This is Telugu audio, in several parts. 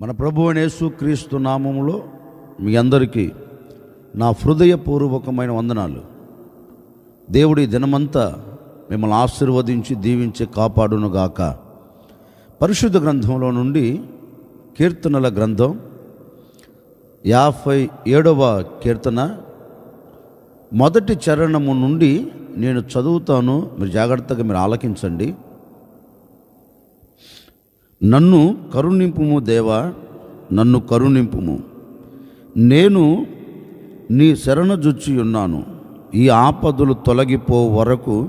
మన ప్రభు అనేసు క్రీస్తు నామములో మీ అందరికీ నా హృదయపూర్వకమైన వందనాలు. దేవుడి దినమంతా మిమ్మల్ని ఆశీర్వదించి దీవించి కాపాడునుగాక. పరిశుద్ధ గ్రంథంలో నుండి కీర్తనల గ్రంథం యాభై ఏడవ కీర్తన మొదటి చరణము నుండి నేను చదువుతాను. మీరు జాగ్రత్తగా మీరు ఆలకించండి. నన్ను కరుణింపుము దేవా నన్ను కరుణింపుము. నేను నీ శరణజొచ్చి ఉన్నాను. ఈ ఆపదలు తొలగిపో వరకు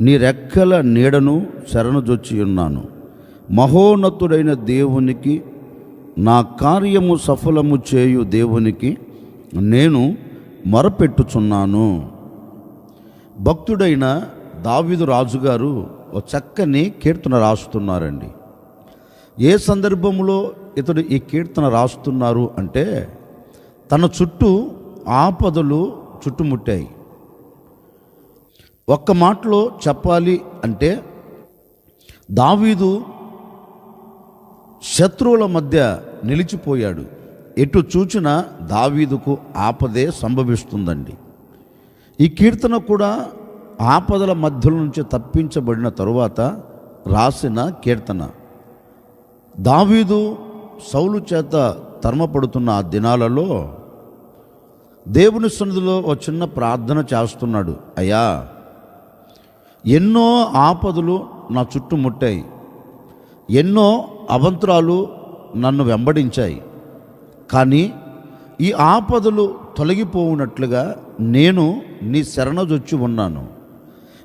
నీ రెక్కల నీడను శరణజొచ్చి ఉన్నాను. మహోన్నతుడైన దేవునికి నా కార్యము సఫలము చేయు దేవునికి నేను మొరపెట్టుచున్నాను. భక్తుడైన దావిదు రాజుగారు ఒక చక్కని కీర్తన రాస్తున్నారండి. ఏ సందర్భంలో ఇతడు ఈ కీర్తన రాస్తున్నారు అంటే తన చుట్టూ ఆపదలు చుట్టుముట్టాయి. ఒక్క మాటలో చెప్పాలి అంటే దావీదు శత్రువుల మధ్య నిలిచిపోయాడు. ఎటు చూచినా దావీదుకు ఆపదే సంభవిస్తుందండి. ఈ కీర్తన కూడా ఆపదల మధ్యలో నుంచి తప్పించబడిన తరువాత రాసిన కీర్తన. దావీదు సౌలు చేత తర్మపడుతున్న ఆ దినాలలో దేవుని సన్నిధిలో ఒక చిన్న ప్రార్థన చేస్తున్నాడు. అయ్యా ఎన్నో ఆపదలు నా చుట్టుముట్టాయి ఎన్నో అవంతరాలు నన్ను వెంబడించాయి. కానీ ఈ ఆపదలు తొలగిపోవునట్లుగా నేను నీ శరణజొచ్చి ఉన్నాను.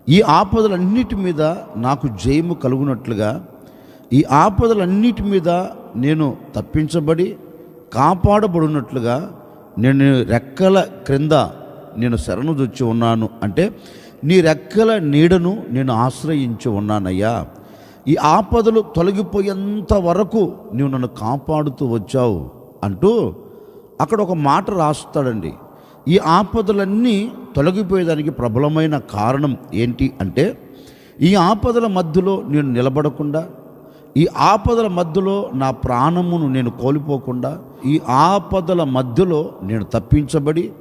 ఈ ఆపదలన్నిటి మీద నాకు జయము కలుగునట్లుగా ఈ ఆపదలన్నిటి మీద నేను తప్పించబడి కాపాడబడినట్లుగా నేను రెక్కల క్రింద నేను శరణుదొచ్చి ఉన్నాను. అంటే నీ రెక్కల నీడను నేను ఆశ్రయించి ఉన్నానయ్యా. ఈ ఆపదలు తొలగిపోయేంత వరకు నీవు నన్ను కాపాడుతూ వచ్చావు అంటూ అక్కడ ఒక మాట రాస్తాడండి. ఈ ఆపదలన్నీ తొలగిపోయేదానికి ప్రబలమైన కారణం ఏంటి అంటే ఈ ఆపదల మధ్యలో నేను నిలబడకుండా ఈ ఆపదల మధ్యలో నా ప్రాణమును నేను కోల్పోకుండా ఈ ఆపదల మధ్యలో నేను తప్పించబడి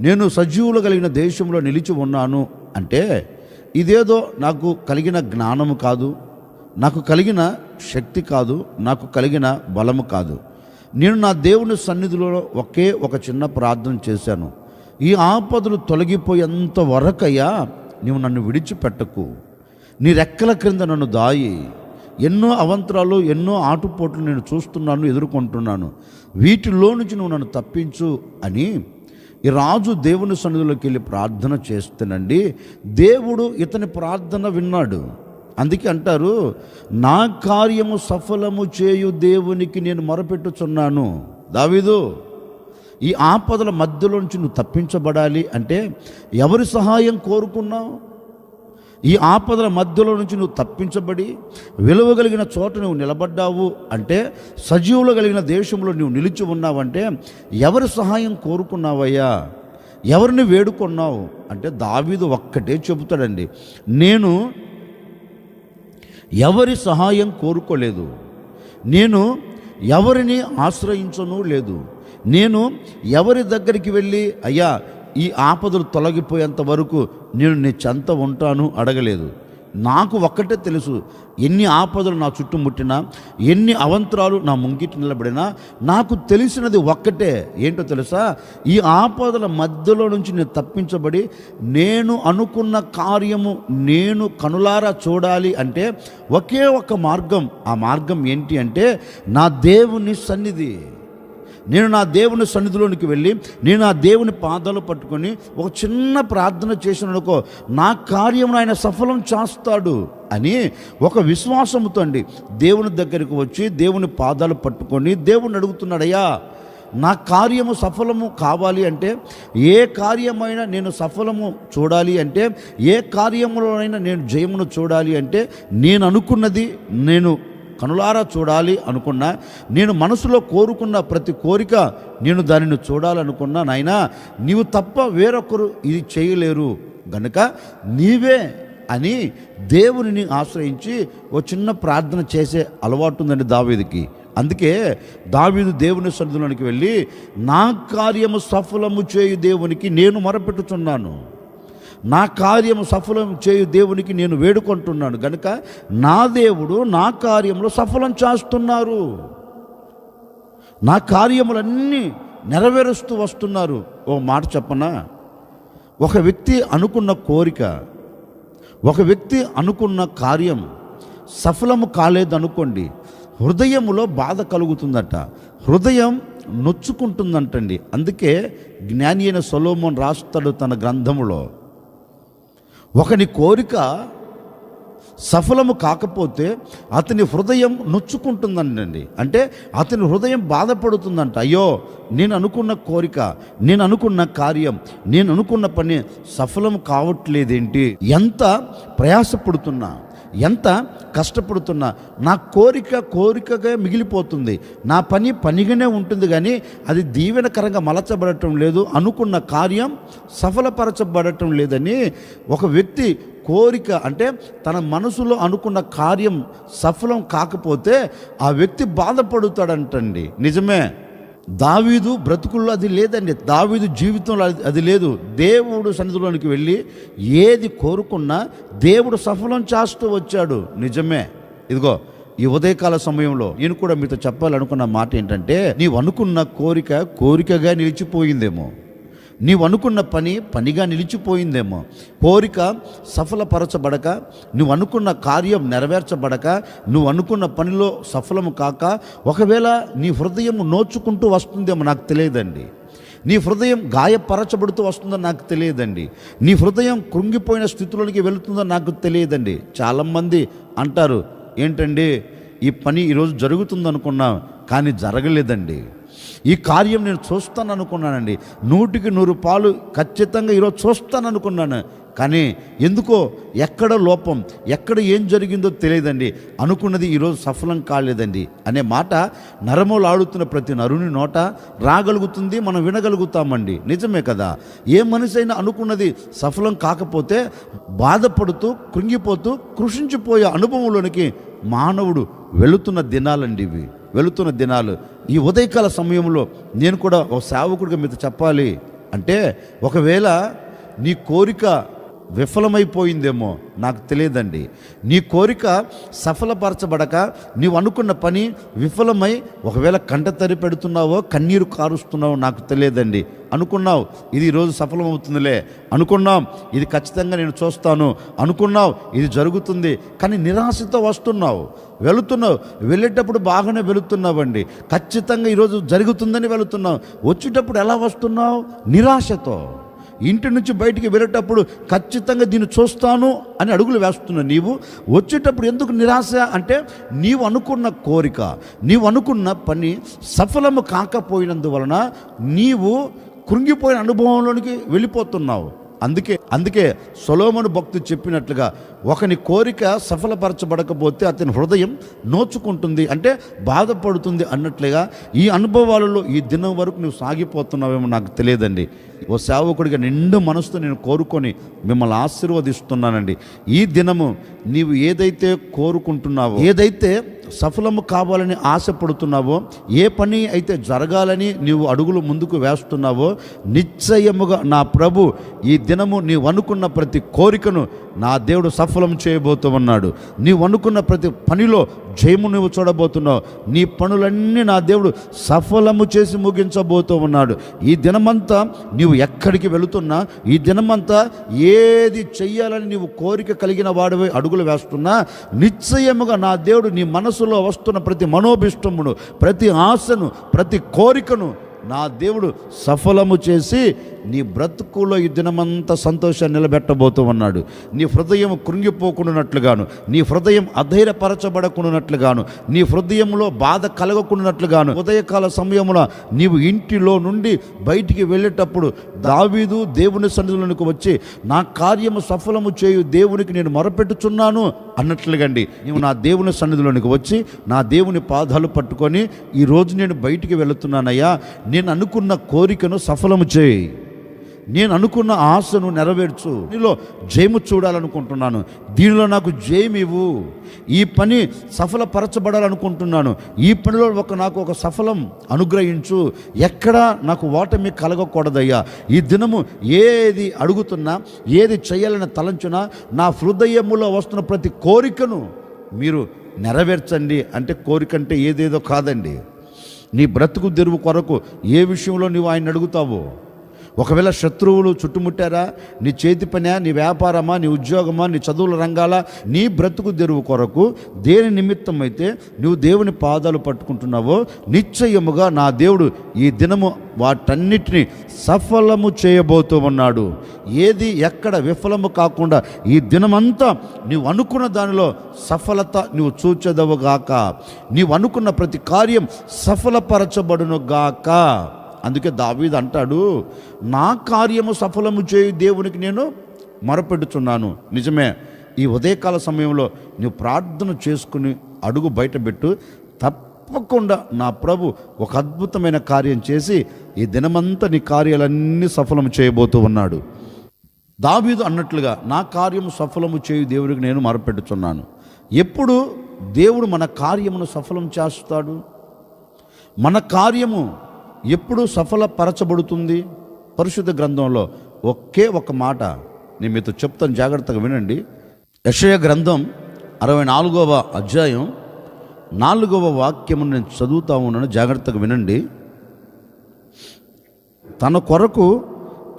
నేను సజీవులు కలిగిన దేశంలో నిలిచి ఉన్నాను అంటే ఇదేదో నాకు కలిగిన జ్ఞానము కాదు నాకు కలిగిన శక్తి కాదు నాకు కలిగిన బలము కాదు. నేను నా దేవుని సన్నిధిలో ఒకే ఒక చిన్న ప్రార్థన చేశాను. ఈ ఆపదలు తొలగిపోయేంత వరకయ్యా నీవు నన్ను విడిచిపెట్టకు. నీ రెక్కల క్రింద నన్ను దాయి. ఎన్నో అవంతరాలు ఎన్నో ఆటుపోట్లు నేను చూస్తున్నాను ఎదుర్కొంటున్నాను. వీటిలో నుంచి నువ్వు నన్ను తప్పించు అని ఈ రాజు దేవుని సన్నిధిలోకి వెళ్ళి ప్రార్థన చేస్తేనండి దేవుడు ఇతని ప్రార్థన విన్నాడు. అందుకే అంటారు నా కార్యము సఫలము చేయు దేవునికి నేను మొరపెట్టుచున్నాను. దావీదు ఈ ఆపదల మధ్యలో నుంచి నువ్వు తప్పించబడాలి అంటే ఎవరి సహాయం కోరుకున్నావు? ఈ ఆపదల మధ్యలో నుంచి నువ్వు తప్పించబడి విలువ కలిగిన చోట నువ్వు నిలబడ్డావు అంటే సజీవులు కలిగిన దేశంలో నువ్వు నిలిచి ఉన్నావంటే ఎవరి సహాయం కోరుకున్నావయ్యా? ఎవరిని వేడుకున్నావు? అంటే దావీదు ఒక్కటే చెబుతాడండి. నేను ఎవరి సహాయం కోరుకోలేదు. నేను ఎవరిని ఆశ్రయించను లేదు. నేను ఎవరి దగ్గరికి వెళ్ళి అయ్యా ఈ ఆపదలు తొలగిపోయేంత వరకు నేను నీ చెంత ఉంటాను అడగలేదు. నాకు ఒక్కటే తెలుసు ఎన్ని ఆపదలు నా చుట్టుముట్టినా ఎన్ని అవంతరాలు నా ముంగిటి నిలబడినా నాకు తెలిసినది ఒక్కటే. ఏంటో తెలుసా? ఈ ఆపదల మధ్యలో నుంచి నేను తప్పించబడి నేను అనుకున్న కార్యము నేను కనులారా చూడాలి అంటే ఒకే ఒక మార్గం. ఆ మార్గం ఏంటి అంటే నా దేవుని సన్నిధి. నేను నా దేవుని సన్నిధిలోనికి వెళ్ళి నేను ఆ దేవుని పాదాలు పట్టుకొని ఒక చిన్న ప్రార్థన చేసిన అనుకో నా కార్యమును ఆయన సఫలం చేస్తాడు అని ఒక విశ్వాసముతో అండి దేవుని దగ్గరికి వచ్చి దేవుని పాదాలు పట్టుకొని దేవుని అడుగుతున్నాడయ్యా నా కార్యము సఫలము కావాలి అంటే ఏ కార్యమైనా నేను సఫలము చూడాలి అంటే ఏ కార్యములోనైనా నేను జయమును చూడాలి అంటే నేను అనుకున్నది నేను కనులారా చూడాలి అనుకున్నా నేను మనసులో కోరుకున్న ప్రతి కోరిక నేను దానిని చూడాలనుకున్నా నాయనా నీవు తప్ప వేరొకరు ఇది చేయలేరు. గనుక నీవే అని దేవునిని ఆశ్రయించి ఓ చిన్న ప్రార్థన చేసే అలవాటు ఉందండి దావీదికి. అందుకే దావీదు దేవుని సన్నిధిలోనికి వెళ్ళి నా కార్యము సఫలము చేయు దేవునికి నేను మొరపెట్టుచున్నాను. నా కార్యము సఫలం చేయు దేవునికి నేను వేడుకుంటున్నాను. గనుక నా దేవుడు నా కార్యంలో సఫలం చేస్తున్నారు. నా కార్యములన్నీ నెరవేరుస్తూ వస్తున్నారు. ఓ మాట చెప్పనా? ఒక వ్యక్తి అనుకున్న కోరిక ఒక వ్యక్తి అనుకున్న కార్యం సఫలము కాలేదనుకోండి హృదయములో బాధ కలుగుతుందట. హృదయం నొచ్చుకుంటుందంటండి. అందుకే జ్ఞాని అయిన సొలోమోన్ రాస్తాడు తన గ్రంథములో ఒకని కోరిక సఫలము కాకపోతే అతని హృదయం నొచ్చుకుంటుందండి అంటే అతని హృదయం బాధపడుతుందంట. అయ్యో నేను అనుకున్న కోరిక నేను అనుకున్న కార్యం నేను అనుకున్న పని సఫలం కావట్లేదేంటి? ఎంత ప్రయాసపడుతున్నా. ఎంత కష్టపడుతున్నా నా కోరిక కోరికగా మిగిలిపోతుంది. నా పని పనిగానే ఉంటుంది కానీ అది దీవెనకరంగా మలచబడటం లేదు. అనుకున్న కార్యం సఫలపరచబడటం లేదని ఒక వ్యక్తి కోరిక అంటే తన మనసులో అనుకున్న కార్యం సఫలం కాకపోతే ఆ వ్యక్తి బాధపడుతాడంటండి. నిజమే? దావీదు బ్రతుకుల్లో అది లేదండి. దావీదు జీవితంలో అది- అది లేదు. దేవుడు సన్నిధిలోనికి వెళ్ళి ఏది కోరుకున్నా దేవుడు సఫలం చేస్తూ వచ్చాడు. నిజమే. ఇదిగో ఈ ఉదయకాల సమయంలో నేను కూడా మీతో చెప్పాలనుకున్న మాట ఏంటంటే నీవు అనుకున్న కోరిక కోరికగా నిలిచిపోయిందేమో. నీవు అనుకున్న పని పనిగా నిలిచిపోయిందేమో. కోరిక సఫలపరచబడక నువ్వు అనుకున్న కార్యం నెరవేర్చబడక నువ్వు అనుకున్న పనిలో సఫలము కాక ఒకవేళ నీ హృదయం నోచుకుంటూ వస్తుందేమో నాకు తెలియదండి. నీ హృదయం గాయపరచబడుతూ వస్తుందో నాకు తెలియదండి. నీ హృదయం కృంగిపోయిన స్థితిలోనికి వెళుతుందో నాకు తెలియదండి. చాలామంది అంటారు ఏంటండి ఈ పని ఈరోజు జరుగుతుందనుకున్నా కానీ జరగలేదండి. ఈ కార్యం నేను చూస్తాను అనుకున్నానండి నూటికి నూరు పాలు ఖచ్చితంగా ఈరోజు చూస్తాను అనుకున్నాను కానీ ఎందుకో ఎక్కడ లోపం ఎక్కడ ఏం జరిగిందో తెలియదండి. అనుకున్నది ఈరోజు సఫలం కాలేదండి అనే మాట నరములు ఆడుతున్న ప్రతి నరుని నోట రాగలుగుతుంది మనం వినగలుగుతామండి. నిజమే కదా? ఏ మనిషి అయినా అనుకున్నది సఫలం కాకపోతే బాధపడుతూ కృంగిపోతూ కృషించిపోయే అనుభవంలోనికి మానవుడు వెళుతున్న దినాలండి ఇవి. వెళుతున్న దినాలు. ఈ ఉదయకాల సమయంలో నేను కూడా ఒక సేవకుడిగా మీతో చెప్పాలి అంటే ఒకవేళ నీ కోరిక విఫలమైపోయిందేమో నాకు తెలియదండి. నీ కోరిక సఫలపరచబడక నీవు అనుకున్న పని విఫలమై ఒకవేళ కంట తరి పెడుతున్నావో కన్నీరు కారుస్తున్నావో నాకు తెలియదండి. అనుకున్నావు ఇది ఈరోజు సఫలమవుతుందిలే. అనుకున్నాం ఇది ఖచ్చితంగా నేను చూస్తాను. అనుకున్నావు ఇది జరుగుతుంది. కానీ నిరాశతో వస్తున్నావు వెళుతున్నావు. వెళ్ళేటప్పుడు బాగానే వెళుతున్నావండి. ఖచ్చితంగా ఈరోజు జరుగుతుందని వెళుతున్నావు. వచ్చేటప్పుడు ఎలా వస్తున్నావు? నిరాశతో. ఇంటి నుంచి బయటికి వెళ్ళేటప్పుడు ఖచ్చితంగా దీన్ని చూస్తాను అని అడుగులు వేస్తున్నావు నీవు వచ్చేటప్పుడు ఎందుకు నిరాశ అంటే నీవు అనుకున్న కోరిక నీవు అనుకున్న పని సఫలము కాకపోయినందువలన నీవు కృంగిపోయిన అనుభవంలోనికి వెళ్ళిపోతున్నావు. అందుకే అందుకే సొలోమను భక్తుడు చెప్పినట్లుగా ఒకని కోరిక సఫలపరచబడకపోతే అతని హృదయం నోచుకుంటుంది అంటే బాధపడుతుంది అన్నట్లుగా ఈ అనుభవాలలో ఈ దినం వరకు నువ్వు సాగిపోతున్నావేమో నాకు తెలియదండి. ఓ సేవకుడిగా నిండు మనసుతో నేను కోరుకొని మిమ్మల్ని ఆశీర్వదిస్తున్నానండి. ఈ దినము నీవు ఏదైతే కోరుకుంటున్నావో ఏదైతే సఫలము కావాలని ఆశపడుతున్నావో ఏ పని అయితే జరగాలని నీవు అడుగులు ముందుకు వేస్తున్నావో నిశ్చయముగా నా ప్రభు ఈ దినము నీవు అనుకున్న ప్రతి కోరికను నా దేవుడు సఫలం చేయబోతూ ఉన్నాడు నీవు అనుకున్న ప్రతి పనిలో జయము నువ్వు చూడబోతున్నావు. నీ పనులన్నీ నా దేవుడు సఫలము చేసి ముగించబోతూ ఉన్నాడు ఈ దినమంతా నీవు ఎక్కడికి వెళుతున్నా ఈ దినమంతా ఏది చెయ్యాలని నీవు కోరిక కలిగిన వాడివై అడుగులు వేస్తున్నా నిశ్చయముగా నా దేవుడు నీ మనసులో వస్తున్న ప్రతి మనోభిష్టమును ప్రతి ఆశను ప్రతి కోరికను నా దేవుడు సఫలము చేసి నీ బ్రతుకులో ఈ దినమంతా సంతోషాన్ని నిలబెట్టబోతూ ఉన్నాడు నీ హృదయం కృంగిపోకుండానట్లుగాను నీ హృదయం అధైర్యపరచబడకుండానట్లుగాను నీ హృదయంలో బాధ కలగకుండానట్లుగాను ఉదయకాల సమయంలో నీవు ఇంటిలో నుండి బయటికి వెళ్ళేటప్పుడు దావీదు దేవుని సన్నిధులకు వచ్చి నా కార్యము సఫలము చేయు దేవునికి నేను మొరపెట్టుచున్నాను అన్నట్లుగండి. నీవు నా దేవుని సన్నిధిలోనికి వచ్చి నా దేవుని పాదాలు పట్టుకొని ఈ రోజు నేను బయటికి వెళుతున్నానయ్యా నేను అనుకున్న కోరికను సఫలము చేయి. నేను అనుకున్న ఆశను నెరవేర్చు. నీలో జయము చూడాలనుకుంటున్నాను. దీనిలో నాకు జయం ఇవ్వు. ఈ పని సఫలపరచబడాలనుకుంటున్నాను. ఈ పనిలో ఒక నాకు ఒక సఫలం అనుగ్రహించు. ఎక్కడా నాకు ఓటమి కలగకూడదయ్యా. ఈ దినము ఏది అడుగుతున్నా ఏది చేయాలని తలంచునా నా హృదయములో వస్తున్న ప్రతి కోరికను మీరు నెరవేర్చండి. అంటే కోరిక అంటే ఏదేదో కాదండి. నీ బ్రతుకు తెరువు కొరకు ఏ విషయంలో నువ్వు ఆయన అడుగుతావో ఒకవేళ శత్రువులు చుట్టుముట్టారా? నీ చేతి పనా నీ వ్యాపారమా నీ ఉద్యోగమా నీ చదువుల రంగాల? నీ బ్రతుకు తెరువు కొరకు దేని నిమిత్తం అయితే నువ్వు దేవుని పాదాలు పట్టుకుంటున్నావో నిశ్చయముగా నా దేవుడు ఈ దినము వాటన్నిటిని సఫలము చేయబోతూ ఉన్నాడు. ఏది ఎక్కడ విఫలము కాకుండా ఈ దినమంతా నీవు అనుకున్న దానిలో సఫలత నువ్వు చూచెదవుగాక నీవు అనుకున్న ప్రతి కార్యం సఫలపరచబడును గాక. అందుకే దావీద్ అంటాడు నా కార్యము సఫలము చేయు దేవునికి నేను మొరపెడుతున్నాను నిజమే ఈ ఉదయకాల సమయంలో నువ్వు ప్రార్థన చేసుకుని అడుగు బయటపెట్టు. తప్పకుండా నా ప్రభు ఒక అద్భుతమైన కార్యం చేసి ఈ దినమంతా నీ కార్యాలన్నీ సఫలం చేయబోతూ ఉన్నాడు. దావీదు అన్నట్లుగా నా కార్యము సఫలము చేయు దేవుడికి నేను మొరపెట్టుచున్నాను ఎప్పుడు దేవుడు మన కార్యమును సఫలం చేస్తాడు? మన కార్యము ఎప్పుడు సఫలపరచబడుతుంది? పరిశుద్ధ గ్రంథంలో ఒకే ఒక మాట నేను మీతో చెప్తాను జాగ్రత్తగా వినండి. యషయ గ్రంథం అరవై నాలుగవ అధ్యాయం నాలుగవ వాక్యము నేను చదువుతా ఉన్నాను జాగ్రత్తగా వినండి. తన కొరకు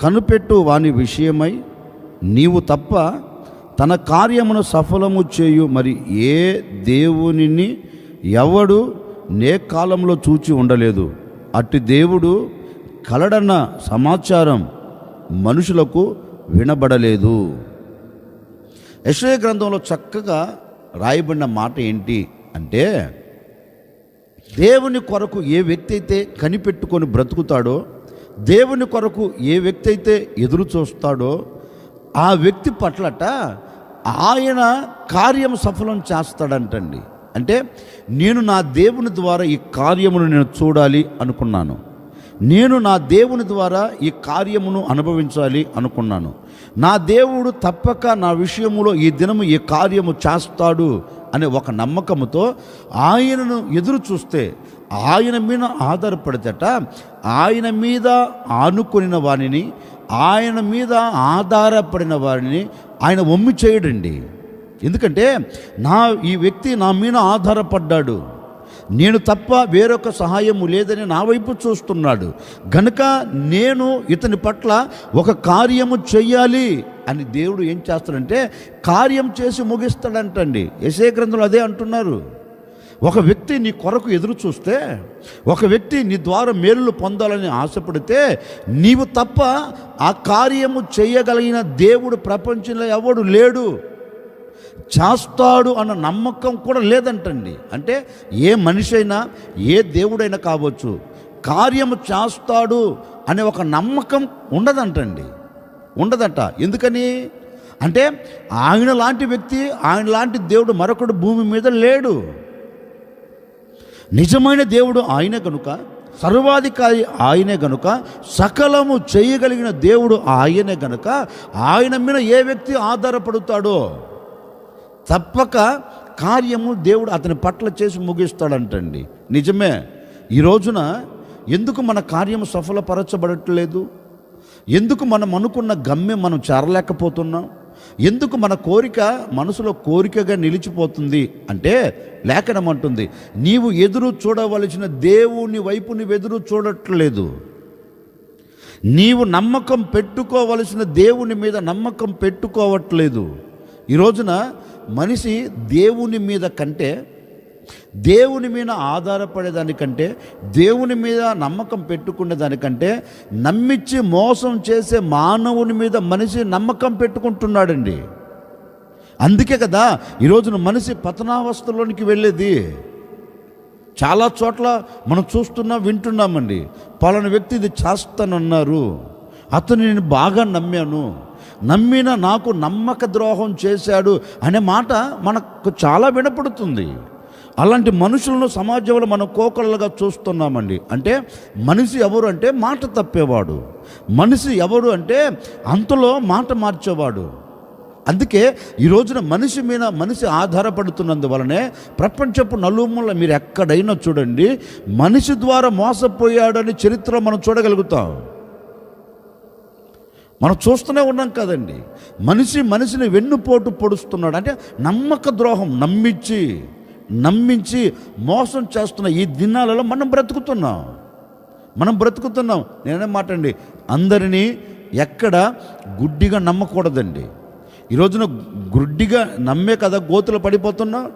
కనుపెట్టు వాని విషయమై నీవు తప్ప తన కార్యమును సఫలము చేయు మరి ఏ దేవునిని ఎవడు నే కాలంలో చూచి ఉండలేదు. అట్టి దేవుడు కలడన్న సమాచారం మనుషులకు వినబడలేదు. యశ్వయ గ్రంథంలో చక్కగా రాయబడిన మాట ఏంటి అంటే దేవుని కొరకు ఏ వ్యక్తి అయితే కనిపెట్టుకొని బ్రతుకుతాడో దేవుని కొరకు ఏ వ్యక్తి అయితే ఎదురు చూస్తాడో ఆ వ్యక్తి పట్లట ఆయన కార్యం సఫలం చేస్తాడంటండి. అంటే నేను నా దేవుని ద్వారా ఈ కార్యమును నేను చూడాలి అనుకున్నాను. నేను నా దేవుని ద్వారా ఈ కార్యమును అనుభవించాలి అనుకున్నాను. నా దేవుడు తప్పక నా విషయములో ఈ దినము ఈ కార్యము చేస్తాడు అనే ఒక నమ్మకముతో ఆయనను ఎదురు చూస్తే ఆయన మీద ఆధారపడితేట ఆయన మీద ఆనుకొనిన వారిని ఆయన మీద ఆధారపడిన వారిని ఆయన ఒమ్మి చేయడండి. ఎందుకంటే నా ఈ వ్యక్తి నా మీద ఆధారపడ్డాడు. నేను తప్ప వేరొక సహాయము లేదని నా వైపు చూస్తున్నాడు. గనుక నేను ఇతని పట్ల ఒక కార్యము చెయ్యాలి అని దేవుడు ఏం చేస్తాడంటే కార్యం చేసి ముగిస్తాడంటండి. యశే గ్రంథంలో అదే అంటున్నారు. ఒక వ్యక్తి నీ కొరకు ఎదురు చూస్తే ఒక వ్యక్తి నీ ద్వారా మేలులు పొందాలని ఆశపడితే నీవు తప్ప ఆ కార్యము చేయగలిగిన దేవుడు ప్రపంచంలో ఎవడు లేడు. చేస్తాడు అన్న నమ్మకం కూడా లేదంటండి. అంటే ఏ మనిషి అయినా ఏ దేవుడైనా కావచ్చు కార్యము చేస్తాడు అనే ఒక నమ్మకం ఉండదంటండి. ఉండదట. ఎందుకని? అంటే ఆయన లాంటి వ్యక్తి ఆయన లాంటి దేవుడు మరొకడు భూమి మీద లేడు. నిజమైన దేవుడు ఆయనే కనుక సర్వాధికారి ఆయనే గనుక సకలము చేయగలిగిన దేవుడు ఆయనే గనుక ఆయన మీద ఏ వ్యక్తి ఆధారపడుతాడో తప్పక కార్యము దేవుడు అతని పట్ల చేసి ముగిస్తాడంటండి. నిజమే. ఈ రోజున ఎందుకు మన కార్యము సఫలపరచబడట్లేదు? ఎందుకు మనం అనుకున్న గమ్యం మనం చేరలేకపోతున్నాం? ఎందుకు మన కోరిక మనసులో కోరికగా నిలిచిపోతుంది? అంటే లేఖనం అంటుంది నీవు ఎదురు చూడవలసిన దేవుని వైపు నువ్వు ఎదురు చూడట్లేదు. నీవు నమ్మకం పెట్టుకోవలసిన దేవుని మీద నమ్మకం పెట్టుకోవట్లేదు. ఈ రోజున మనిషి దేవుని మీద కంటే దేవుని మీద ఆధారపడేదానికంటే దేవుని మీద నమ్మకం పెట్టుకునే దానికంటే నమ్మించి మోసం చేసే మానవుని మీద మనిషి నమ్మకం పెట్టుకుంటున్నాడండి. అందుకే కదా ఈరోజున మనిషి పతనావస్థలోనికి వెళ్ళేది. చాలా చోట్ల మనం చూస్తున్నాం వింటున్నామండి. పలానా వ్యక్తి ఇది చేస్తానన్నారు. అతను నేను బాగా నమ్మాను. నమ్మిన నాకు నమ్మక ద్రోహం చేశాడు అనే మాట మనకు చాలా వినపడుతుంది. అలాంటి మనుషులను సమాజంలో మనం కోకళ్ళగా చూస్తున్నామండి. అంటే మనిషి ఎవరు అంటే మాట తప్పేవాడు. మనిషి ఎవరు అంటే అంతలో మాట మార్చేవాడు. అందుకే ఈ రోజున మనిషి మీద మనిషి ఆధారపడుతున్నందువలనే ప్రపంచపు నలుమూల మీరు ఎక్కడైనా చూడండి మనిషి ద్వారా మోసపోయాడని చరిత్ర మనం చూడగలుగుతాం. మనం చూస్తూనే ఉన్నాం కదండి. మనిషి మనిషిని వెన్నుపోటు పొడుస్తున్నాడు. అంటే నమ్మక ద్రోహం నమ్మించి నమ్మించి మోసం చేస్తున్న ఈ దినాలలో మనం బ్రతుకుతున్నాం. మనం బ్రతుకుతున్నాం. నేనే మాట అండి అందరినీ ఎక్కడ గుడ్డిగా నమ్మకూడదండి. ఈ రోజున గుడ్డిగా నమ్మే కదా గోతులు పడిపోతున్నాం.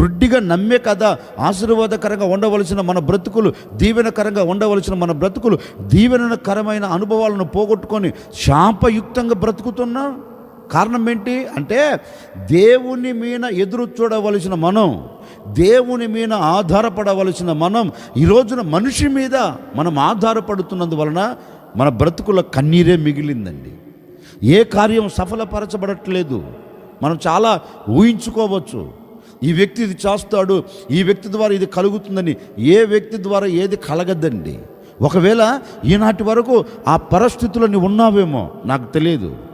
గుడ్డిగా నమ్మే కదా ఆశీర్వాదకరంగా ఉండవలసిన మన బ్రతుకులు దీవెనకరంగా ఉండవలసిన మన బ్రతుకులు దీవెనకరమైన అనుభవాలను పోగొట్టుకొని శాపయుక్తంగా బ్రతుకుతున్నా కారణం ఏంటి అంటే దేవుని మీద ఎదురు చూడవలసిన మనం దేవుని మీద ఆధారపడవలసిన మనం ఈ రోజున మనిషి మీద మనం ఆధారపడుతున్నందువలన మన బ్రతుకుల కన్నీరే మిగిలిందండి. ఏ కార్యం సఫలపరచబడట్లేదు. మనం చాలా ఊహించుకోవచ్చు. ఈ వ్యక్తి ఇది చేస్తాడు ఈ వ్యక్తి ద్వారా ఇది కలుగుతుందని ఏ వ్యక్తి ద్వారా ఏది కలగద్దండి? ఒకవేళ ఈనాటి వరకు ఆ పరిస్థితులని ఉన్నావేమో నాకు తెలియదు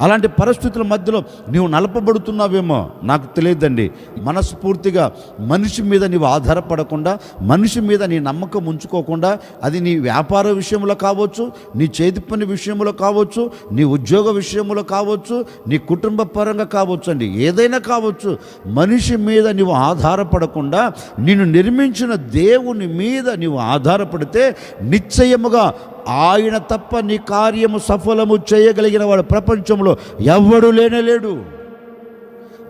అలాంటి పరిస్థితుల మధ్యలో నీవు నలపబడుతున్నావేమో నాకు తెలియదండి. మనస్ఫూర్తిగా మనిషి మీద నీవు ఆధారపడకుండా మనిషి మీద నీ నమ్మకం ఉంచుకోకుండా అది నీ వ్యాపార విషయంలో కావచ్చు నీ చేతి పని విషయంలో కావచ్చు నీ ఉద్యోగ విషయంలో కావచ్చు నీ కుటుంబ పరంగా కావచ్చు అండి. ఏదైనా కావచ్చు. మనిషి మీద నీవు ఆధారపడకుండా నిన్ను నిర్మించిన దేవుని మీద నీవు ఆధారపడితే నిశ్చయముగా ఆయన తప్ప నీ కార్యము సఫలము చేయగలిగిన వాడు ప్రపంచంలో ఎవ్వడు లేనేలేడు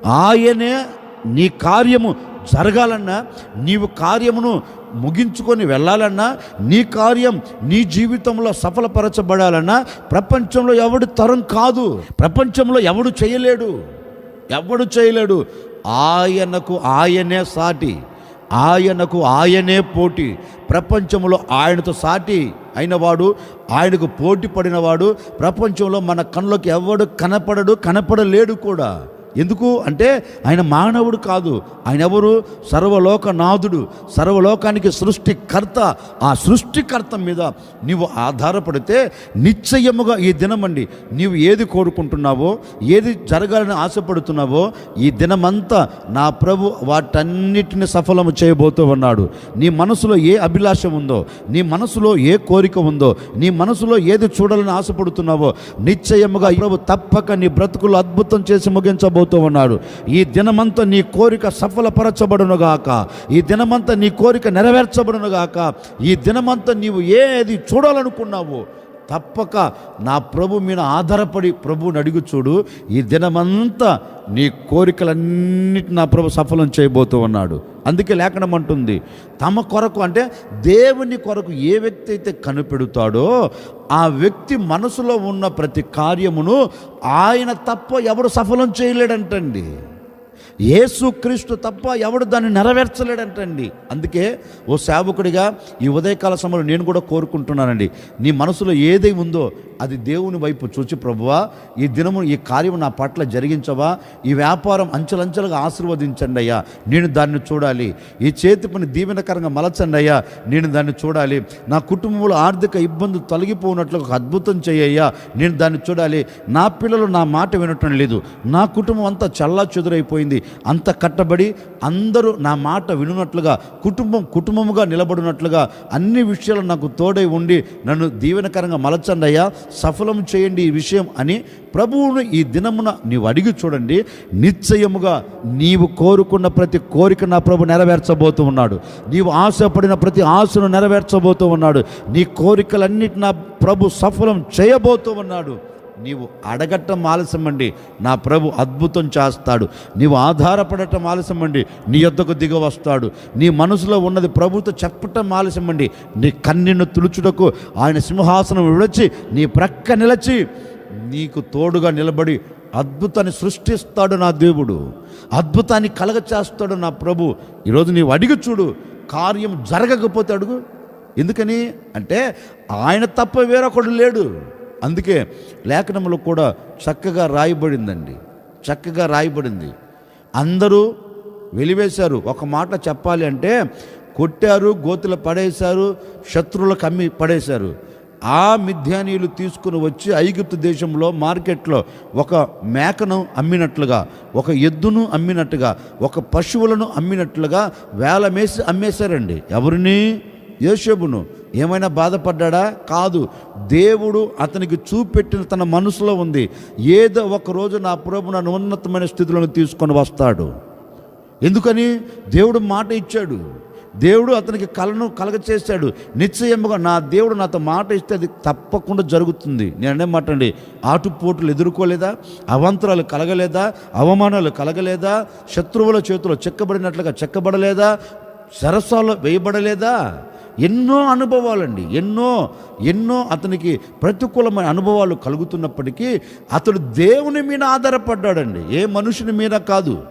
ఆయనే నీ కార్యము జరగాలన్నా నీవు కార్యమును ముగించుకొని వెళ్ళాలన్నా నీ కార్యం నీ జీవితంలో సఫలపరచబడాలన్నా ప్రపంచంలో ఎవడు తరం కాదు. ప్రపంచంలో ఎవడు చేయలేడు. ఎవడు చేయలేడు. ఆయనకు ఆయనే సాటి. ఆయనకు ఆయనే పోటీ. ప్రపంచంలో ఆయనతో సాటి. అయినవాడు ఆయనకు పోటీ పడినవాడు ప్రపంచంలో మన కళ్ళకి ఎవడు కనపడడు కనపడలేడు కూడా. ఎందుకు? అంటే ఆయన మానవుడు కాదు. ఆయన ఎవరు? సర్వలోకనాథుడు. సర్వలోకానికి సృష్టికర్త. ఆ సృష్టికర్త మీద నీవు ఆధారపడితే నిశ్చయముగా ఈ దినమండి నీవు ఏది కోరుకుంటున్నావో ఏది జరగాలని ఆశపడుతున్నావో ఈ దినమంతా నా ప్రభు వాటన్నిటిని సఫలము చేయబోతూ ఉన్నాడు. నీ మనసులో ఏ అభిలాష ఉందో నీ మనసులో ఏ కోరిక ఉందో నీ మనసులో ఏది చూడాలని ఆశపడుతున్నావో నిశ్చయముగా ప్రభు తప్పక నీ బ్రతుకులు అద్భుతం చేసి ముగించబో ఉన్నాడు. ఈ దినమంతా నీ కోరిక సఫలపరచబడునుగాక. ఈ దినమంతా నీ కోరిక నెరవేర్చబడునుగాక. ఈ దినమంతా నీవు ఏది చూడాలనుకున్నావో తప్పక నా ప్రభు మీద ఆధారపడి ప్రభువుని అడిగి చూడు. ఈ దినమంతా నీ కోరికలన్నిటి నా ప్రభు సఫలం చేయబోతూ ఉన్నాడు. అందుకే లేఖనం అంటుంది తమ కొరకు అంటే దేవుని కొరకు ఏ వ్యక్తి అయితే కనిపెడతాడో ఆ వ్యక్తి మనసులో ఉన్న ప్రతి కార్యమును ఆయన తప్ప ఎవడు సఫలం చేయలేడంటండి. యేసుక్రీస్తు తప్ప ఎవడు దాన్ని నెరవేర్చలేడంటండి. అందుకే ఓ సేవకుడిగా ఈ ఉదయకాల సమయంలో నేను కూడా కోరుకుంటున్నానండి. నీ మనసులో ఏదై ఉందో అది దేవుని వైపు చూచి ప్రభువా ఈ దినము ఈ కార్యం నా పట్ల జరిగించవా? ఈ వ్యాపారం అంచెలంచెలుగా ఆశీర్వదించండి అయ్యా. నేను దాన్ని చూడాలి. ఈ చేతి పని దీవెనకరంగా మలచండి అయ్యా. నేను దాన్ని చూడాలి. నా కుటుంబంలో ఆర్థిక ఇబ్బందులు తొలగిపోనట్లు ఒక అద్భుతం చేయ్యా నేను దాన్ని చూడాలి. నా పిల్లలు నా మాట వినటం లేదు. నా కుటుంబం అంతా చల్లా చెదురైపోయింది అంత కట్టబడి అందరూ నా మాట వినున్నట్లుగా కుటుంబం కుటుంబముగా నిలబడినట్లుగా అన్ని విషయాలు నాకు తోడై ఉండి నన్ను దీవెనకరంగా మలచండి అయ్యా సఫలం చేయండి ఈ విషయం అని ప్రభువును ఈ దినమున నీవు అడిగి చూడండి. నిశ్చయముగా నీవు కోరుకున్న ప్రతి కోరిక నా ప్రభు నెరవేర్చబోతూ ఉన్నాడు. నీవు ఆశపడిన ప్రతి ఆశను నెరవేర్చబోతూ ఉన్నాడు. నీ కోరికలన్నిటి నా ప్రభు సఫలం చేయబోతూ ఉన్నాడు. నీవు అడగటం ఆలస్యమండి నా ప్రభు అద్భుతం చేస్తాడు. నీవు ఆధారపడటం ఆలస్యమండి నీ యొద్దకు దిగ వస్తాడు. నీ మనసులో ఉన్నది ప్రభుతో చెప్పటం ఆలస్యమండి నీ కన్నీను తులుచుటకు ఆయన సింహాసనం విడచి నీ ప్రక్క నిలచి నీకు తోడుగా నిలబడి అద్భుతాన్ని సృష్టిస్తాడు నా దేవుడు. అద్భుతాన్ని కలగ చేస్తాడు నా ప్రభు. ఈరోజు నీవు అడిగి చూడు. కార్యం జరగకపోతే అడుగు. ఎందుకని? అంటే ఆయన తప్ప వేరొకడు లేడు. అందుకే లేఖనంలో కూడా చక్కగా రాయబడిందండి. చక్కగా రాయబడింది. అందరూ వెలివేశారు. ఒక మాట చెప్పాలి అంటే కొట్టారు గోతులు పడేశారు శత్రువులకు అమ్మి పడేశారు. ఆ మిథ్యానీయులు తీసుకుని వచ్చి ఐగుప్తు దేశంలో మార్కెట్లో ఒక మేకను అమ్మినట్లుగా ఒక ఎద్దును అమ్మినట్టుగా ఒక పశువులను అమ్మినట్లుగా వేలమేసి అమ్మేశారండి. ఎవరిని? యోషేబును ఏమైనా బాధపడ్డా కాదు. దేవుడు అతనికి చూపెట్టిన తన మనసులో ఉంది. ఏదో ఒక రోజు నా ప్రభు నన్ను ఉన్నతమైన స్థితిలోకి తీసుకొని వస్తాడు. ఎందుకని? దేవుడు మాట ఇచ్చాడు. దేవుడు అతనికి కలను కలగచేశాడు. నిశ్చయముగా నా దేవుడు నాతో మాట ఇస్తే అది తప్పకుండా జరుగుతుంది. నేనే మాట అండి ఆటుపోటులు ఎదుర్కోలేదా? అవంతరాలు కలగలేదా? అవమానాలు కలగలేదా? శత్రువుల చేతిలో చెక్కబడినట్లుగా చెక్కబడలేదా? సరస్సులో వేయబడలేదా? ఎన్నో అనుభవాలండి. ఎన్నో ఎన్నో అతనికి ప్రతికూలమైన అనుభవాలు కలుగుతున్నప్పటికీ అతడు దేవుని మీద ఆధారపడ్డాడండి. ఏ మనుషుని మీద కాదు.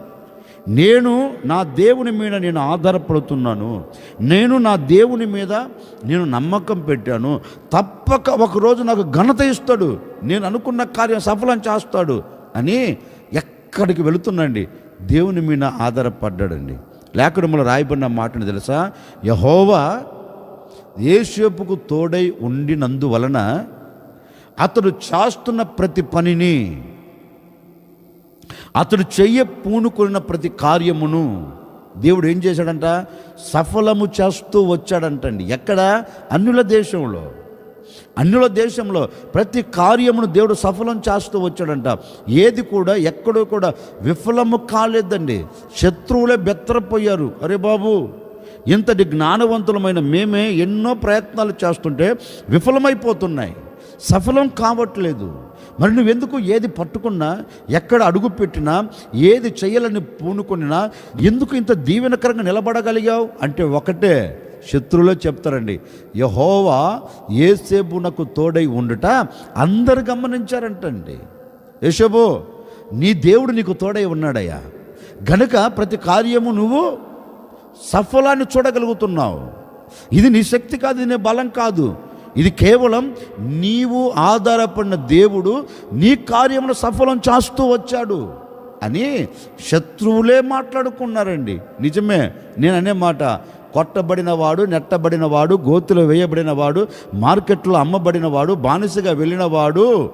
నేను నా దేవుని మీద నేను ఆధారపడుతున్నాను. నేను నా దేవుని మీద నేను నమ్మకం పెట్టాను. తప్పక ఒకరోజు నాకు ఘనత ఇస్తాడు. నేను అనుకున్న కార్యం సఫలం చేస్తాడు అని ఎక్కడికి వెళుతున్నాండి దేవుని మీద ఆధారపడ్డాడండి. లేఖనములో రాయబడిన మాటని తెలుసా? యహోవా ఏసేపుకు తోడై ఉండినందువలన అతడు చేస్తున్న ప్రతి పనిని అతడు చెయ్య పూనుకున్న ప్రతి కార్యమును దేవుడు ఏం చేశాడంట? సఫలము చేస్తూ వచ్చాడంటండి. ఎక్కడ? అన్యుల దేశంలో. అన్యుల దేశంలో ప్రతి కార్యమును దేవుడు సఫలం చేస్తూ వచ్చాడంట. ఏది కూడా ఎక్కడో కూడా విఫలము కాలేదండి. శత్రువులే బెత్తరపోయారు. అరే బాబు! ఇంతటి జ్ఞానవంతులమైన మేమే ఎన్నో ప్రయత్నాలు చేస్తుంటే విఫలమైపోతున్నాయి. సఫలం కావట్లేదు. మరి నువ్వెందుకు ఏది పట్టుకున్నా ఎక్కడ అడుగు పెట్టినా ఏది చేయాలని పూనుకున్నా ఎందుకు ఇంత దీవెనకరంగా నిలబడగలిగావు? అంటే ఒకటే శత్రువులో చెప్తారండి. యహోవా ఏసేపునకు తోడై ఉండుట అందరు గమనించారంటండి. యశోబు నీ దేవుడు నీకు తోడై ఉన్నాడయ్యా. గనుక ప్రతి కార్యము నువ్వు సఫలాన్ని చూడగలుగుతున్నావు. ఇది నీ శక్తి కాదు ఇది నీ బలం కాదు. ఇది కేవలం నీవు ఆధారపడిన దేవుడు నీ కార్యమును సఫలం చేస్తూ వచ్చాడు అని శత్రువులే మాట్లాడుకున్నారండి. నిజమే నేను అనే మాట. కొట్టబడిన వాడు నెట్టబడిన వాడు గోతులో వేయబడిన వాడు మార్కెట్లో అమ్మబడిన వాడు బానిసగా వెళ్ళినవాడు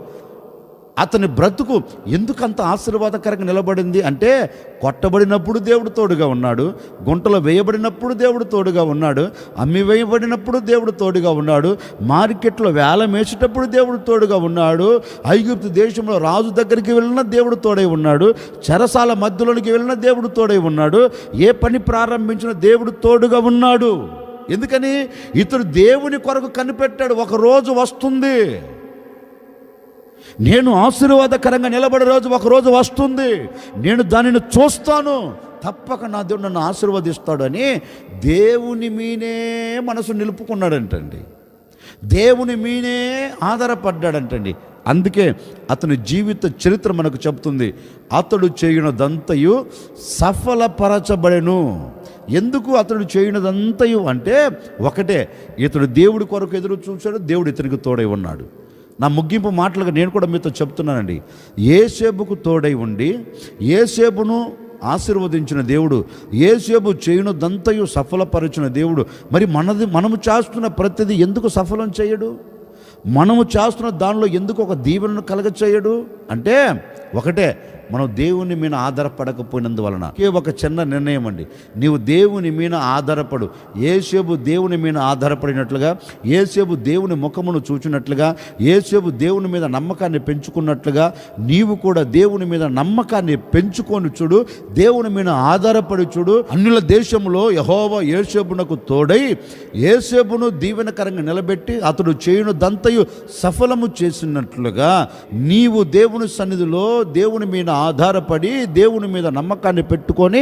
అతని బ్రతుకు ఎందుకంత ఆశీర్వాదకరంగా నిలబడింది అంటే కొట్టబడినప్పుడు దేవుడు తోడుగా ఉన్నాడు గుంటలో వేయబడినప్పుడు దేవుడు తోడుగా ఉన్నాడు అమ్మి వేయబడినప్పుడు దేవుడు తోడుగా ఉన్నాడు మార్కెట్లో వేలమేసేటప్పుడు దేవుడు తోడుగా ఉన్నాడు ఐగుప్తు దేశంలో రాజు దగ్గరికి వెళ్ళిన దేవుడు తోడై ఉన్నాడు చెరసాల మధ్యలోనికి వెళ్ళిన దేవుడు తోడై ఉన్నాడు ఏ పని ప్రారంభించిన దేవుడు తోడుగా ఉన్నాడు. ఎందుకని? ఇతడు దేవుని కొరకు కనిపెట్టాడు ఒక రోజు వస్తుంది. నేను ఆశీర్వాదకరంగా నిలబడే రోజు ఒక రోజు వస్తుంది. నేను దానిని చూస్తాను. తప్పక నా దేవుడు నన్ను ఆశీర్వదిస్తాడని దేవుని మీనే మనసు నిలుపుకున్నాడంటండి. దేవుని మీనే ఆధారపడ్డాడంటండి. అందుకే అతని జీవిత చరిత్ర మనకు చెప్తుంది అతడు చేయునదంతయు సఫలపరచబడెను. ఎందుకు అతడు చేయునదంతయు అంటే ఒకటే ఇతడు దేవుడి కొరకు ఎదురు చూశాడు దేవుడు ఇతనికి తోడై ఉన్నాడు. నా ముగింపు మాటలుగా నేను కూడా మీతో చెప్తున్నానండి. ఏసేపుకు తోడై ఉండి ఏసేపును ఆశీర్వదించిన దేవుడు ఏసేపు చేయును దంతయు సఫలపరిచిన దేవుడు. మరి మనది మనము చేస్తున్న ప్రతిదీ ఎందుకు సఫలం చేయడు? మనము చేస్తున్న దానిలో ఎందుకు ఒక దీవెనను కలగ చేయడు అంటే ఒకటే మనం దేవుని మీద ఆధారపడకపోయినందువలన. ఒకే ఒక చిన్న నిర్ణయం అండి. నీవు దేవుని మీద ఆధారపడు. ఏసేపు దేవుని మీద ఆధారపడినట్లుగా ఏసేపు దేవుని ముఖమును చూచినట్లుగా ఏసేపు దేవుని మీద నమ్మకాన్ని పెంచుకున్నట్లుగా నీవు కూడా దేవుని మీద నమ్మకాన్ని పెంచుకొని చూడు దేవుని మీద ఆధారపడి చూడు. అన్యుల దేశంలో యహోవ ఏసేపునకు తోడై ఏసేపును దీవెనకరంగా నిలబెట్టి అతడు చేయును దంతయు సఫలము చేసినట్లుగా నీవు దేవుని సన్నిధిలో దేవుని మీద ఆధారపడి దేవుని మీద నమ్మకాన్ని పెట్టుకొని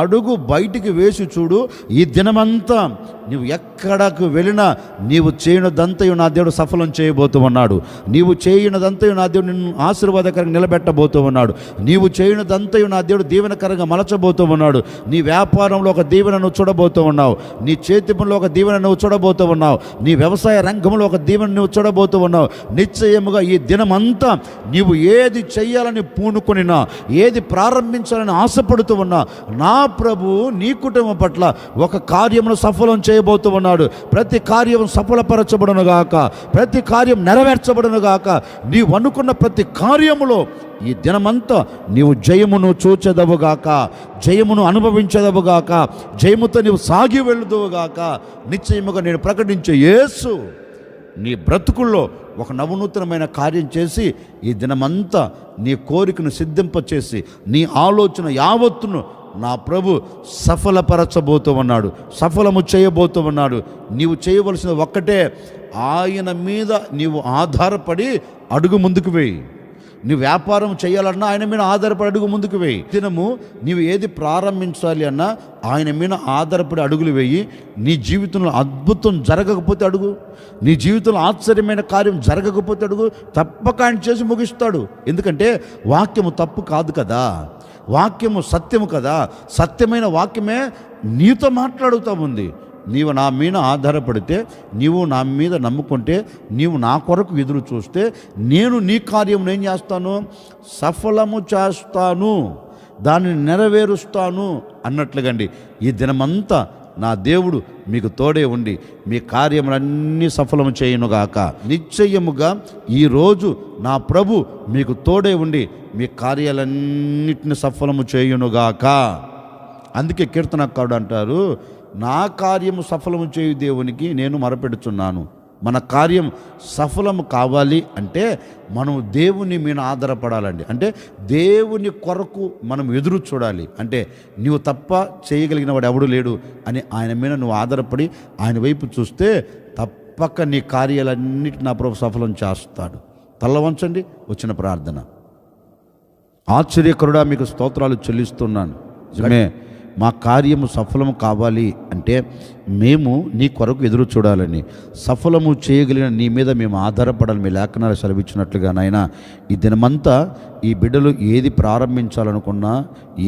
అడుగు బయటికి వేసి చూడు ఈ దినమంతా నీవు ఎక్కడకు వెళ్ళినా నీవు చేయనదంతయు నా దేవుడు సఫలం చేయబోతూ ఉన్నాడు నీవు చేయనదంతయు నా దేవుడు నిన్ను ఆశీర్వాదకరంగా నిలబెట్టబోతూ ఉన్నాడు నీవు చేయనదంతయు నా దేవుడు దీవెనకరంగా మలచబోతూ ఉన్నాడు నీ వ్యాపారంలో ఒక దీవెన నువ్వు చూడబోతూ ఉన్నావు నీ చేతి పనిలో ఒక దీవెన నువ్వు చూడబోతూ ఉన్నావు నీ వ్యవసాయ రంగంలో ఒక దీవెన నువ్వు చూడబోతూ ఉన్నావు నిశ్చయముగా ఈ దినమంతా నీవు ఏది చేయాలని పూనుకొని ఉన్నా ఏది ప్రారంభించాలని ఆశపడుతూ ఉన్నా నా ప్రభు నీ కుటుంబం పట్ల ఒక కార్యమును సఫలం చేయబోతూ ఉన్నాడు. ప్రతి కార్యం సఫలపరచబడును గాక. ప్రతి కార్యం నెరవేర్చబడును గాక. నీవు అనుకున్న ప్రతి కార్యములో ఈ దినమంతా నీవు జయమును చూచెదవుగాక జయమును అనుభవించదవుగాక జయముతో నీవు సాగి వెళ్ళుదువుగాక నిశ్చయముగా నేను ప్రకటించే యేసు నీ బ్రతుకుల్లో ఒక నవనూతనమైన కార్యం చేసి ఈ దినమంతా నీ కోరికను సిద్ధింపచేసి నీ ఆలోచన యావత్తును నా ప్రభు సఫలపరచబోతూ ఉన్నాడు సఫలము చేయబోతూ ఉన్నాడు నీవు చేయవలసిన ఒక్కటే ఆయన మీద నీవు ఆధారపడి అడుగు ముందుకు వేయి. నీ వ్యాపారం చేయాలన్నా ఆయన మీద ఆధారపడి అడుగు ముందుకు వేయి. దినము నీవు ఏది ప్రారంభించాలి అన్నా ఆయన మీద ఆధారపడి అడుగులు వేయి. నీ జీవితంలో అద్భుతం జరగకపోతే అడుగు. నీ జీవితంలో ఆశ్చర్యమైన కార్యం జరగకపోతే అడుగు. తప్పక ఆయన చేసి ముగిస్తాడు. ఎందుకంటే వాక్యము తప్పు కాదు కదా. వాక్యము సత్యము కదా. సత్యమైన వాక్యమే నీతో మాట్లాడుతూ ఉంది. నీవు నా మీద ఆధారపడితే నీవు నా మీద నమ్ముకుంటే నీవు నా కొరకు ఎదురు చూస్తే నేను నీ కార్యం ఏం చేస్తాను? సఫలము చేస్తాను. దాన్ని నెరవేరుస్తాను అన్నట్లుగండి. ఈ దినమంతా నా దేవుడు మీకు తోడే ఉండి మీ కార్యములన్నీ సఫలము చేయునుగాక. నిశ్చయముగా ఈరోజు నా ప్రభు మీకు తోడే ఉండి మీ కార్యాలన్నిటిని సఫలము చేయునుగాక. అందుకే కీర్తనకారుడు అంటారు నా కార్యము సఫలము చేయు దేవునికి నేను మొరపెడుచున్నాను. మన కార్యం సఫలము కావాలి అంటే మనం దేవుని మీద ఆధారపడాలండి. అంటే దేవుని కొరకు మనం ఎదురు చూడాలి. అంటే నీవు తప్ప చేయగలిగిన వాడు ఎవడు లేడు అని ఆయన మీద నువ్వు ఆధారపడి ఆయన వైపు చూస్తే తప్పక నీ కార్యాలన్నిటి నా ప్రభు సఫలం చేస్తాడు. తల్ల వంచండి వచ్చిన ప్రార్థన. ఆశ్చర్యకరుడా మీకు స్తోత్రాలు చెల్లిస్తున్నాను. నిజమే. మా కార్యము సఫలము కావాలి అంటే మేము నీ కొరకు ఎదురు చూడాలని సఫలము చేయగలిగిన నీ మీద మేము ఆధారపడాలి మీ లేఖనాలు సెలవిచ్చినట్లుగా నాయన ఈ దినమంతా ఈ బిడ్డలు ఏది ప్రారంభించాలనుకున్నా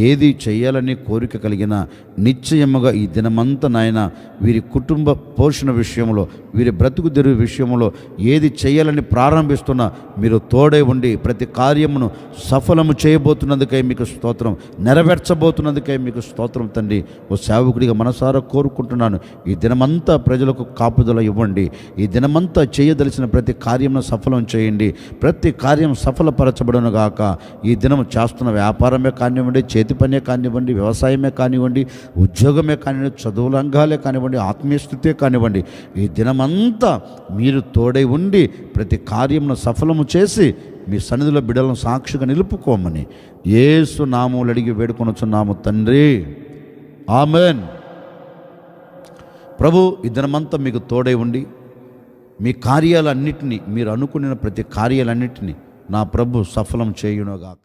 ఏది చేయాలని కోరిక కలిగిన నిశ్చయముగా ఈ దినమంతా నాయన వీరి కుటుంబ పోషణ విషయంలో వీరి బ్రతుకు తెరువు విషయంలో ఏది చేయాలని ప్రారంభిస్తున్నా మీరు తోడే ఉండి ప్రతి కార్యమును సఫలము చేయబోతున్నందుకై మీకు స్తోత్రం నెరవేర్చబోతున్నందుకై మీకు స్తోత్రం తండ్రి. ఓ సేవకుడిగా మనసారా కోరుకుంటున్నాను ఈ దినమంతా ప్రజలకు కాపుదల ఇవ్వండి ఈ దినమంతా చేయదలిచిన ప్రతి కార్యమును సఫలం చేయండి ప్రతి కార్యం సఫలపరచబడును గాక ఈ దినం చేస్తున్న వ్యాపారమే కానివ్వండి చేతి పనే కానివ్వండి వ్యవసాయమే కానివ్వండి ఉద్యోగమే కానివ్వండి చదువు రంగాలే కానివ్వండి ఆత్మీయ స్థితే కానివ్వండి ఈ దినమంతా మీరు తోడై ఉండి ప్రతి కార్యమును సఫలము చేసి మీ సన్నిధిలో బిడలను సాక్షిగా నిలుపుకోమని ఏసు నామములు అడిగి వేడుకొనొచ్చున్నాము తండ్రి. ఆమెన్. ప్రభు ఈ దినమంతా మీకు తోడై ఉండి మీ కార్యాలన్నిటినీ మీరు అనుకున్న ప్రతి కార్యాలన్నిటినీ నా ప్రభు సఫలం చేయునుగాక.